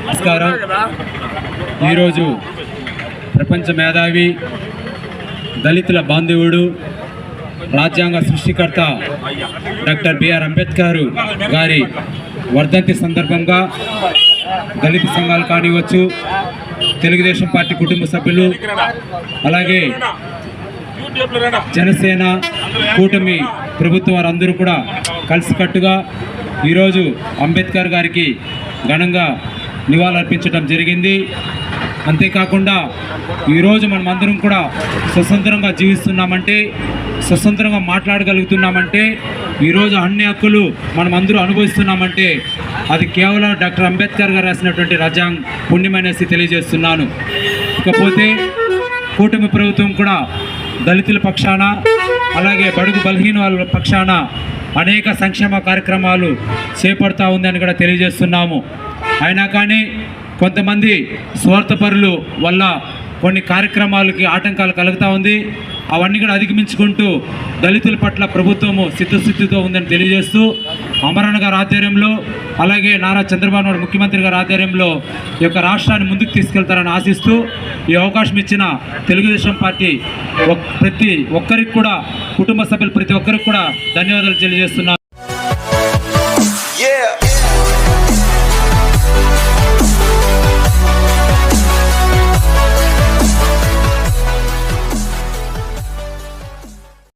నమస్కారం. ఈరోజు ప్రపంచ మేధావి దళితుల బాంధవుడు రాజ్యాంగ సృష్టికర్త డాక్టర్ బిఆర్ అంబేద్కర్ గారి వర్ధంతి సందర్భంగా దళిత సంఘాలు కానివచ్చు తెలుగుదేశం పార్టీ కుటుంబ సభ్యులు అలాగే జనసేన కూటమి ప్రభుత్వం వారందరూ కూడా కలిసికట్టుగా ఈరోజు అంబేద్కర్ గారికి ఘనంగా నివాళులర్పించడం జరిగింది. అంతేకాకుండా ఈరోజు మనం అందరం కూడా స్వతంత్రంగా జీవిస్తున్నామంటే స్వతంత్రంగా మాట్లాడగలుగుతున్నామంటే ఈరోజు అన్ని హక్కులు మనం అందరూ అనుభవిస్తున్నామంటే అది కేవలం డాక్టర్ అంబేద్కర్ గారు రాసినటువంటి రజాంగ్ పుణ్యమనేసి తెలియజేస్తున్నాను. ఇకపోతే కూటమి ప్రభుత్వం కూడా దళితుల పక్షాన అలాగే బడుగు బలహీన వాళ్ళ పక్షాన అనేక సంక్షేమ కార్యక్రమాలు చేపడతా ఉందని కూడా తెలియజేస్తున్నాము. అయినా కానీ కొంతమంది స్వార్థపరులు వల్ల కొన్ని కార్యక్రమాలకి ఆటంకాలు కలుగుతూ ఉంది. అవన్నీ కూడా అధిగమించుకుంటూ దళితుల పట్ల ప్రభుత్వము సిద్ధస్థితితో ఉందని తెలియజేస్తూ అమరణ గారి ఆధ్వర్యంలో అలాగే నారా చంద్రబాబు నాయుడు ముఖ్యమంత్రి గారి ఆధ్వర్యంలో ఈ యొక్క రాష్ట్రాన్ని ముందుకు తీసుకెళ్తారని ఆశిస్తూ ఈ అవకాశం ఇచ్చిన తెలుగుదేశం పార్టీ ఒక్- ప్రతి ఒక్కరికి కూడా కుటుంబ సభ్యులు ప్రతి ఒక్కరికి కూడా ధన్యవాదాలు తెలియజేస్తున్నారు